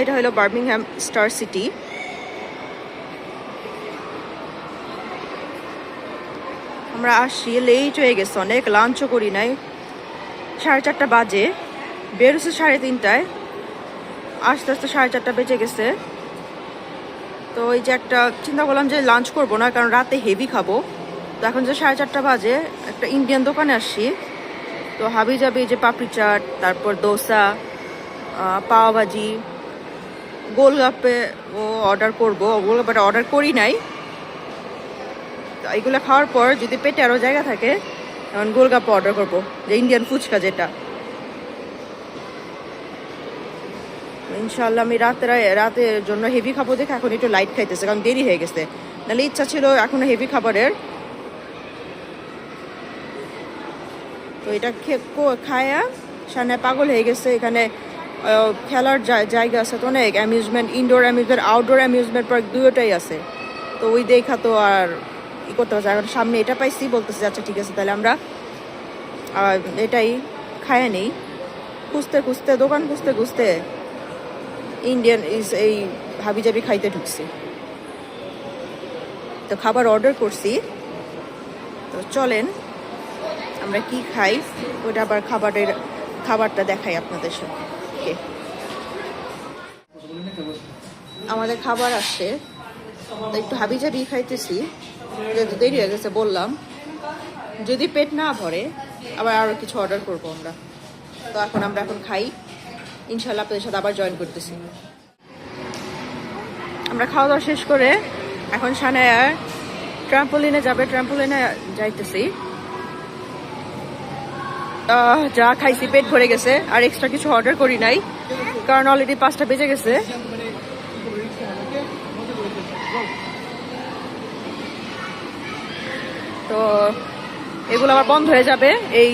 এটা হলো Birmingham star city. আমরা আসছি লেট হয়ে গেছে অনেক লাঞ্চও করি নাই। সাড়ে চারটা বাজে বেরোছে সাড়ে তিনটায়। আস্তে আস্তে সাড়ে চারটা বেজে গেছে। তো ওই যে একটা চিন্তা করলাম যে লাঞ্চ করব না কারণ রাতে হেভি খাব। তো এখন যে সাড়ে চারটা বাজে একটা ইন্ডিয়ান দোকানে আসছি। তো হাবি যাবি যে পাপড়ি চাট তারপর দোসা আহ, গোলগাপ্পে ও অর্ডার করব। গোলগাপ্পাটা অর্ডার করি নাই। এগুলো খাওয়ার পর যদি পেটে আরও জায়গা থাকে, তখন গোলগাপ্পা অর্ডার করব, যে ইন্ডিয়ান ফুচকা যেটা। ইনশাল্লাহ আমি রাতে রাতের জন্য হেভি খাব দেখে এখন একটু লাইট খাইতেছে, কারণ দেরি হয়ে গেছে। নাহলে ইচ্ছা ছিল এখন হেভি খাবারের। তো এটা খে- কো- খায়া সামনে পাগল হয়ে গেছে, এখানে খেলার জায়গা আছে তো অনেক amusement indoor amusement outdoor amusement park দুটোটাই আছে। তো ওই দেখা তো আর ই করতে পারছে এখন সামনে এটা পাইছি, বলতেছে আচ্ছা ঠিক আছে, তাহলে আমরা এটাই খায়া নেই। খুঁজতে খুঁজতে, দোকান খুঁজতে খুঁজতে ইন্ডিয়ান ইজ এই হাবিজাবি খাইতে ঢুকছি। তো খাবার অর্ডার করছি। তো চলেন, আমরা কি খাই, ওটা আবার খাবারের, খাবারটা দেখাই আপনাদের সাথে আমাদের খাবার আসছে। একটু একটু হাবিজাবি খাইতেছি। যেহেতু দেরি হয়ে গেছে, বললাম, যদি পেট না ভরে, আবার আরও কিছু অর্ডার করব আমরা। তো এখন আমরা এখন খাই। ইনশাল্লাহ আপনাদের সাথে আবার জয়েন করতেছি। আমরা খাওয়া দাওয়া শেষ করে এখন সানায়া ট্রাম্পোলিনে যাবে। ট্রাম্পোলিনে যাইতেছি। যা খাইছি, পেট ভরে গেছে, আর এক্সট্রা কিছু অর্ডার করি নাই, কারণ অলরেডি পাঁচটা বেজে গেছে। তো এগুলো আবার বন্ধ হয়ে যাবে। এই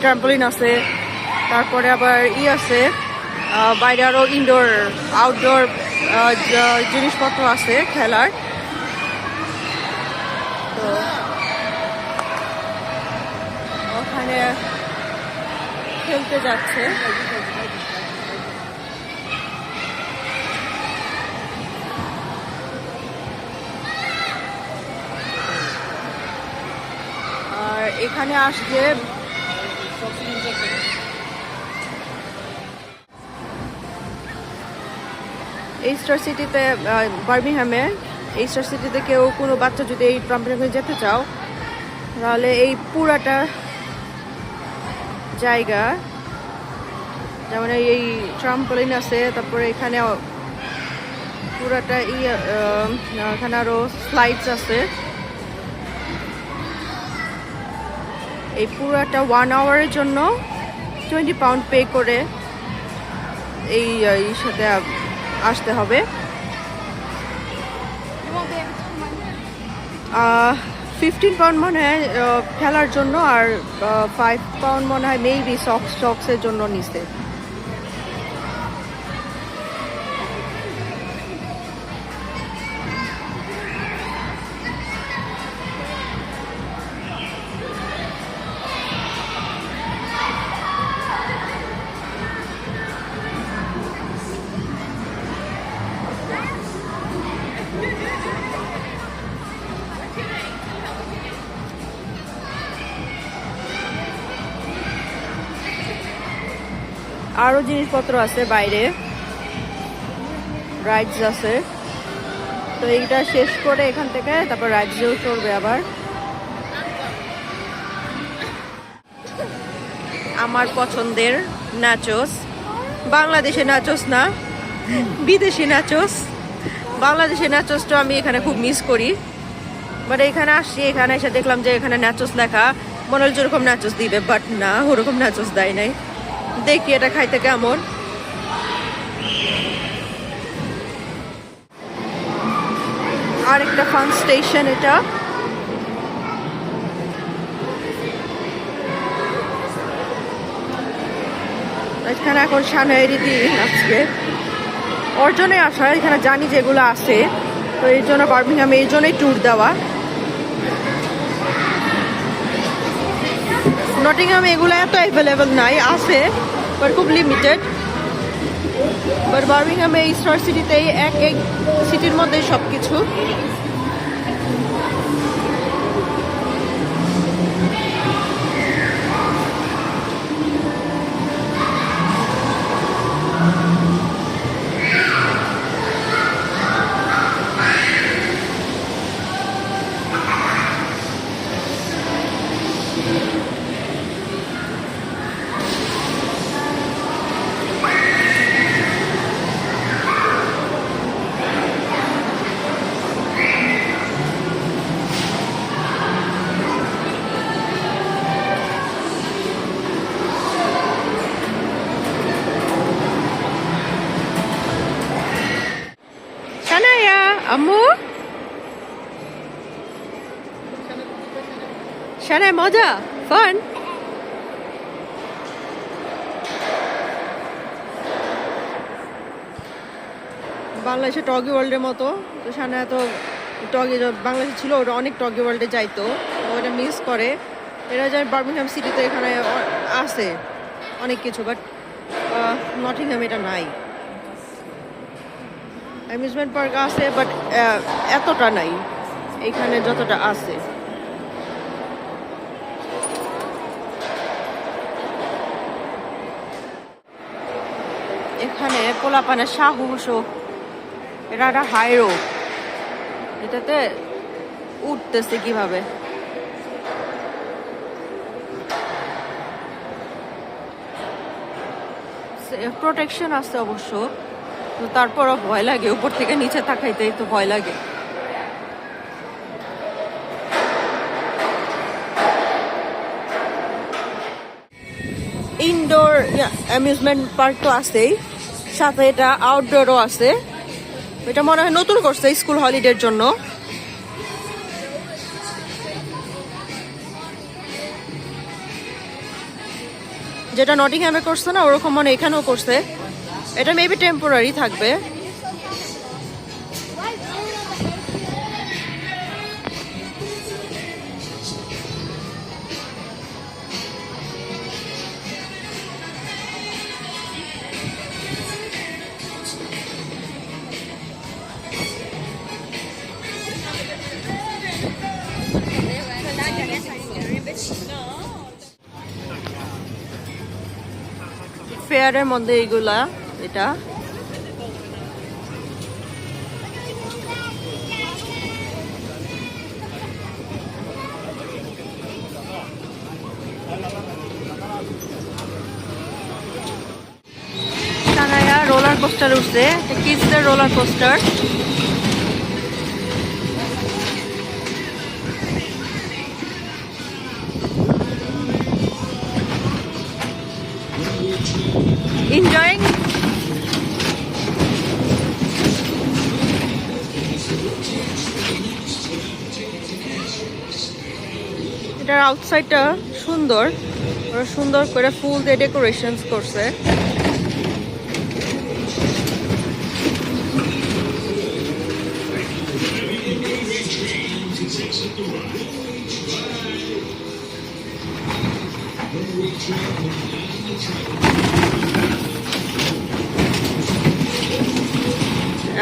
ট্রাম্পোলিন আছে, তারপরে আবার ই আছে বাইরে আরও ইনডোর আউটডোর জিনিসপত্র আছে, খেলার তো ওখানে খেলতে যাচ্ছে। আর এখানে আসছে এই স্টার সিটিতে বার্মিংহামে এই স্টার সিটিতে কেউ কোনো বাচ্চা যদি এই ট্রাম্পলিনে যেতে চাও, তাহলে এই পুরাটা জায়গা। যেমন এই- ট্রাম্পলিন আছে তারপরে এখানে পুরাটা ই এখানে আরও স্লাইডস আছে। এই পুরাটা ওয়ান আওয়ারের জন্য টোয়েন্টি পাউন্ড পে করে এই সাথে আসতে হবে। ফিফটিন পাউন্ড মনে হয় খেলার জন্য আর ফাইভ পাউন্ড মনে হয় মেবি সক্স সক্সের জন্য নিছে। আরও জিনিসপত্র আছে বাইরে। রাইডস আছে। তো এইটা শেষ করে এখান থেকে তারপর রাইডসেও চড়বে আবার। আমার পছন্দের নাচোস বাংলাদেশে নাচোস না, বিদেশি নাচোস বাংলাদেশি নাচোসটা আমি এখানে খুব মিস করি। বাট এখানে আসছি, এখানে এসে দেখলাম যে এখানে নাচোস লেখা। মনে হল যেরকম নাচোস দিবে বাট না, ওরকম নাচোস দেয় নাই। দেখি এটা খাইতে কেমন। আরেকটা ফান স্টেশন এটা। এখানে এখন সানাইরি দিন আজকে অর্জনে আসা, এখানে জানি যেগুলো আছে। তো এই জন্য বার্মিংহাম এই জন্যই ট্যুর দেওয়া। নটিংহাম এগুলো এত অ্যাভেলেবেল নাই, আছে বাট খুব লিমিটেড বাট বার্মিংহামে এই স্টার সিটিতেই এক এক সিটির মধ্যে সব কিছু আম্মু? সানায় মজা ফান বাংলাদেশে টগি ওয়ার্ল্ডের মতো। তো সানায়া তো টগি, বাংলাদেশে ছিল ওটা অনেক টগি ওয়ার্ল্ডে যাইতো। ওটা মিস করে। এরা যায় বার্মিংহাম সিটিতে এখানে আছে অনেক কিছু বাট নটিংহাম এটা নাই। অ্যামিউজমেন্ট পার্ক আছে বাট এতটা নাই। এখানে যতটা আছে। এখানে পোলাপানের সাহস এটা একটা হাইরো এটাতে উঠতেছে কীভাবে? প্রোটেকশন আছে অবশ্য। তো তারপরও ভয় লাগে, উপর থেকে নিচে তাকাইতেই তো ভয় লাগে। ইনডোর অ্যামিউজমেন্ট পার্ক তো আছেই, সাথে এটা আউটডোরও আছে। এটা মনে হয় নতুন করছে স্কুল হলিডের জন্য। যেটা নটিংহ্যামে করছে না, ওরকম মনে এখানেও করছে। এটা মেবি টেম্পোরারি থাকবে। ফেয়ারের মধ্যে এইগুলা এটা। রোলার কোস্টার উঠছে কিডসদের রোলার কোস্টার এটার আউটসাইডটা সুন্দর। ওরা সুন্দর করে ফুল দিয়ে ডেকোরেশন করছে।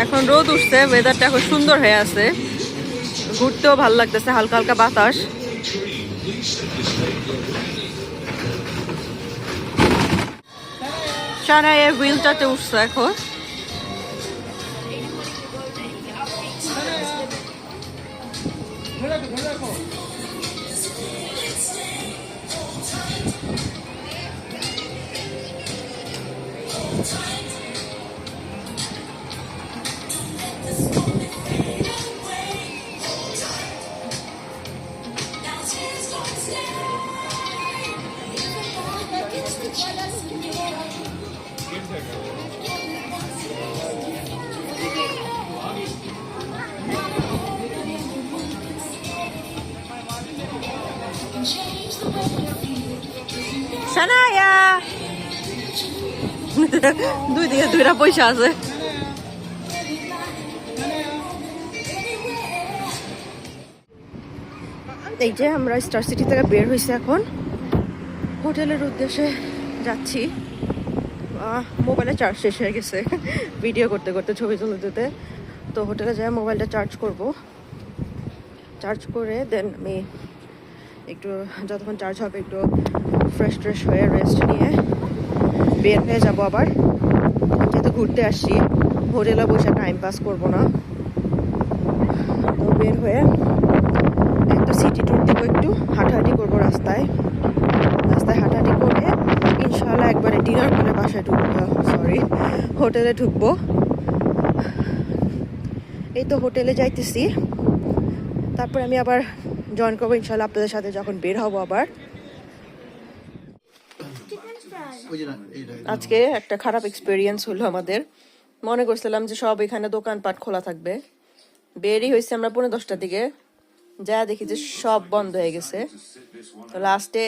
এখন রোদ উঠছে ওয়েদারটা এখন সুন্দর হয়ে আছে। ঘুরতেও ভালো লাগতেছে হালকা হালকা বাতাস। সারায় হুইলটাতে উঠছে এখন সানায়া দুই দিকে দুইটা পয়সা আছে এই যে আমরা স্টার সিটি থেকে বের হয়েছি এখন। হোটেলের উদ্দেশ্যে যাচ্ছি। মোবাইলে চার্জ শেষ হয়ে গেছে। ভিডিও করতে করতে ছবি তুলতে তুলতে। তো হোটেলে যাই, মোবাইলটা চার্জ করব। চার্জ করে দেন আমি একটু যতক্ষণ চার্জ হবে, একটু ফ্রেশ ট্রেশ হয়ে রেস্ট নিয়ে বের হয়ে যাব আবার। যেহেতু ঘুরতে আসছি, হোটেলে বসে টাইম পাস করব না। তো বের হয়ে ট্যুর দিব একটু। হাঁটাহাঁটি করব রাস্তায়। রাস্তায় হাঁটাহাঁটি করে ইনশাল্লাহ একবারে ডিনার করে বাসায় ঢুকবো। সরি হোটেলে ঢুকবো। এই তো হোটেলে যাইতেছি। তারপর আমি আবার জয়েন করব ইনশাল্লাহ আপনাদের সাথে যখন বের হব আবার। আজকে একটা খারাপ এক্সপিরিয়েন্স হলো আমাদের। মনে করছিলাম যে সব এখানে দোকানপাট খোলা থাকবে। বেরই হয়েছে আমরা পনেরো দশটার দিকে। যা দেখি যে সব বন্ধ হয়ে গেছে। তো লাস্টে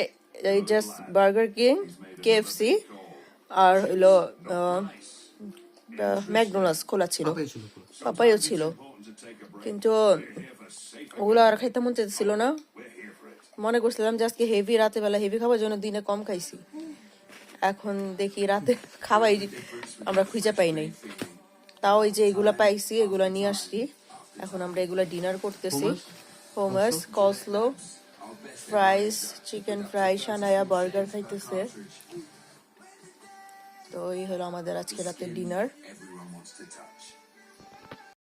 এই জাস্ট বার্গার কিং কেএফসি আর হইল ম্যাকডোনাল্ডস খোলা ছিল। ছিল। পাপাইও ছিল। কিন্তু ওগুলো আর খাইতে মন চাইছিল না। মনে করছিলাম যে আজকে হেভি রাতে বেলা হেভি খাবার জন্য দিনে কম খাইছি। এখন দেখি রাতে খাওয়াই আমরা খুঁজে পাই নাই। তাও এই যে এগুলা পাইছি এগুলা নিয়ে আসছি। এখন আমরা এগুলা ডিনার করতেছি। Hummus coleslaw fries chicken fry Sanaya burger খাইতেছে। তো এই হলো আমাদের আজকে রাতের ডিনার